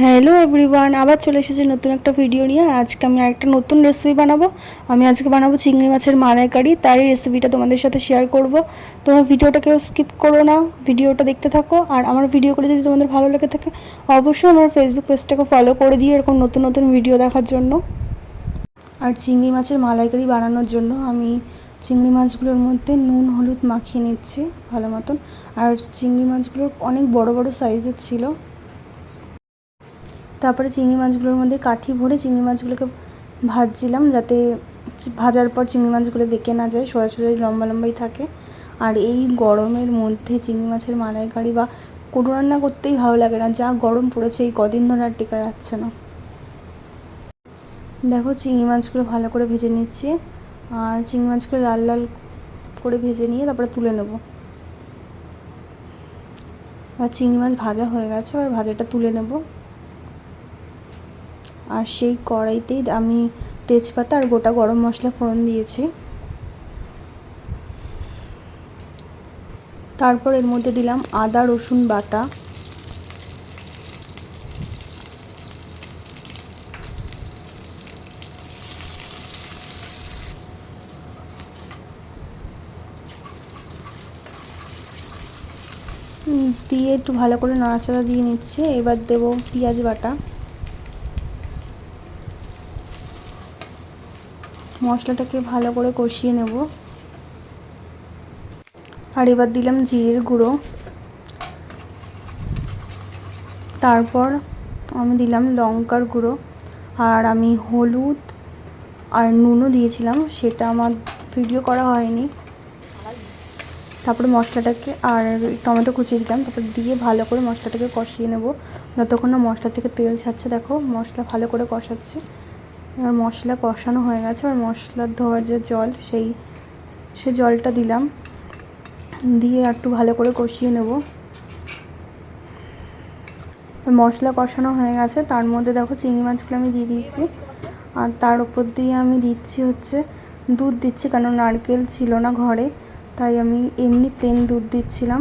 Hello everyone, আবার চলে এসেছি নতুন একটা ভিডিও নিয়ে। আজকে আমি একটা নতুন রেসিপি বানাবো। আমি আজকে বানাবো চিংড়ি মাছের মালাইকারি তারই রেসিপিটা তোমাদের সাথে শেয়ার করব। তোমরা ভিডিওটা কেউ স্কিপ করো না। ভিডিওটা দেখতে থাকো। আর আমার ভিডিওগুলো যদি তোমাদের ভালো লেগে থাকে, অবশ্যই আমার ফেসবুক পেজটাকে ফলো করে দিও এরকম নতুন নতুন ভিডিও দেখার জন্য। আর চিংড়ি মাছের মালাইকারি বানানোর জন্য আমি চিংড়ি মাছগুলোর মধ্যে নুন, হলুদ মাখিয়ে নিচ্ছি ভালো মতন। আর চিংড়ি মাছগুলোর অনেক বড় বড় সাইজের ছিল। তারপরে চিংড়ি মাছগুলোর মধ্যে কাঠি ভরে চিংড়ি মাছগুলোকে ভাজছিলাম যাতে ভাজার পর চিংড়ি মাছগুলো বেঁকে না যায় সোজা সোজা লম্বা লম্বাই থাকে। আর এই গরমের মধ্যে চিংড়ি মাছের মালাইকারি বা কোনো রান্না করতেই ভালো লাগে না, যা গরম পড়েছে এই কদিন ধরে আর টেকা যাচ্ছে না। দেখো চিংড়ি মাছগুলো ভালো করে ভেজে নিচ্ছি, আর চিংড়ি মাছগুলো লাল লাল করে ভেজে নিয়ে তারপরে তুলে নেব। আর চিংড়ি মাছ ভাজা হয়ে গেছে আর ভাজাটা তুলে নেব। আর সেই কড়াইতেই আমি তেজপাতা আর গোটা গরম মশলা ফোড়ন দিয়েছি। তারপর এর মধ্যে দিলাম আদা, রসুন বাটা। দিয়ে একটু ভালো করে নাড়াচাড়া দিয়ে নিচ্ছে। এবার দেবো পেঁয়াজ বাটা। মশলাটাকে ভালো করে কষিয়ে নেব। আর এবার দিলাম জিরের গুঁড়ো। তারপর আমি দিলাম লঙ্কার গুঁড়ো। আর আমি হলুদ আর নুনও দিয়েছিলাম, সেটা আমার ভিডিও করা হয়নি। তারপরে মশলাটাকে আর টমেটো কুচিয়ে দিলাম, তারপর দিয়ে ভালো করে মশলাটাকে কষিয়ে নেব। যতক্ষণ না মশলা থেকে তেল ছাড়ছে, দেখো মশলা ভালো করে কষাচ্ছে। এবার মশলা কষানো হয়ে গেছে, এবার মশলার ধোয়ার যে জল, সেই, সে জলটা দিলাম। দিয়ে একটু ভালো করে কষিয়ে নেব। মশলা কষানো হয়ে গেছে, তার মধ্যে দেখো চিংড়ি মাছগুলো আমি দিয়ে দিয়েছি। আর তার উপর দিয়ে আমি দিচ্ছি হচ্ছে দুধ দিচ্ছি, কারণ নারকেল ছিল না ঘরে, তাই আমি এমনি প্লেন দুধ দিচ্ছিলাম।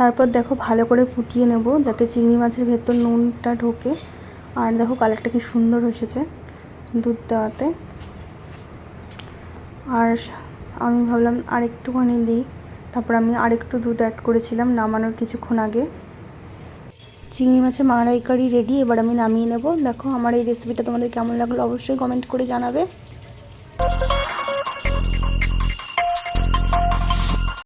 তারপর দেখো ভালো করে ফুটিয়ে নেব, যাতে চিংড়ি মাছের ভেতর নুনটা ঢোকে। আর দেখো কালারটা কি সুন্দর এসেছে দুধ দেওয়াতে। আর আমি ভাবলাম আরেকটুখানি দিই। তারপর আমি আরেকটু দুধ অ্যাড করেছিলাম নামানোর কিছুক্ষণ আগে। চিংড়ি মাছের মালাইকারি রেডি এবার আমি নামিয়ে নেব। দেখো আমার এই রেসিপিটা তোমাদের কেমন লাগল অবশ্যই কমেন্ট করে জানাবে।